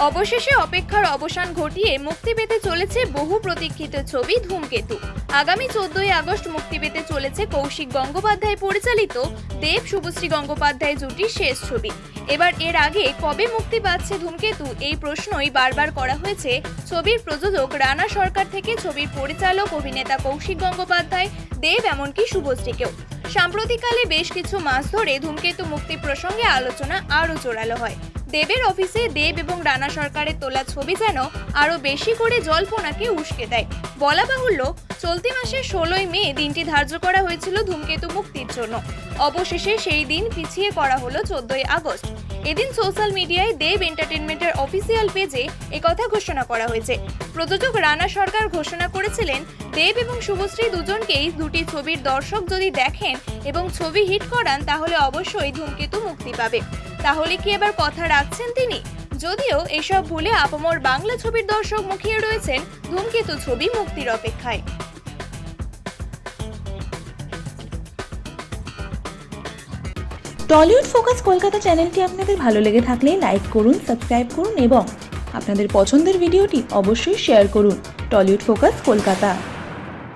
অবশেষে অপেক্ষার অবসান ঘটিয়ে মুক্তি পেতে চলেছে বহু প্রতীক্ষিত ছবি ধূমকেতু। আগামী চোদ্দই আগস্ট মুক্তি পেতে চলেছে কৌশিক গঙ্গোপাধ্যায় পরিচালিত দেব শুভশ্রী গঙ্গোপাধ্যায় জুটির শেষ ছবি। এবার এর আগে কবে মুক্তি পাচ্ছে ধূমকেতু? এই প্রশ্নই বারবার করা হয়েছে ছবির প্রযোজক রানা সরকার থেকে ছবির পরিচালক, অভিনেতা কৌশিক গঙ্গোপাধ্যায়, দেব এমনকি শুভশ্রীকেও। সাম্প্রতিককালে বেশ কিছু মাস ধরে ধূমকেতু মুক্তি প্রসঙ্গে আলোচনা আরও জোরালো হয়। দেবের অফিসে দেব এবং রানা সরকারের তোলা ছবি যেন আরও বেশি করে জল্পনাকে উস্কে দেয়। বলা বাহুল্য, চলতি মাসের ষোলোই মে দিনটি ধার্য করা হয়েছিল ধূমকেতু মুক্তির জন্য। অবশেষে সেই দিন পিছিয়ে করা হলো চোদ্দই আগস্ট। এদিন সোশ্যাল মিডিয়ায় দেব এন্টারটেনমেন্টের অফিসিয়াল পেজে একথা ঘোষণা করা হয়েছে। প্রযোজক রানা সরকার ঘোষণা করেছিলেন, দেব এবং শুভশ্রী দুজনকেই দুটি ছবির দর্শক যদি দেখেন এবং ছবি হিট করান, তাহলে অবশ্যই ধূমকেতু মুক্তি পাবে। তাহলে কি এবার কথা রাখছেন তিনি? যদিও এসব ভুলে আপামর বাংলা ছবির দর্শক মুখিয়ে রয়েছেন, ধূমকেতু ছবি মুক্তির অপেক্ষায়। টলিউড ফোকাস কলকাতা চ্যানেলটি আপনাদের ভালো লেগে থাকলে লাইক করুন, সাবস্ক্রাইব করুন এবং আপনাদের পছন্দের ভিডিওটি অবশ্যই শেয়ার করুন। Tollywood focus Kolkata.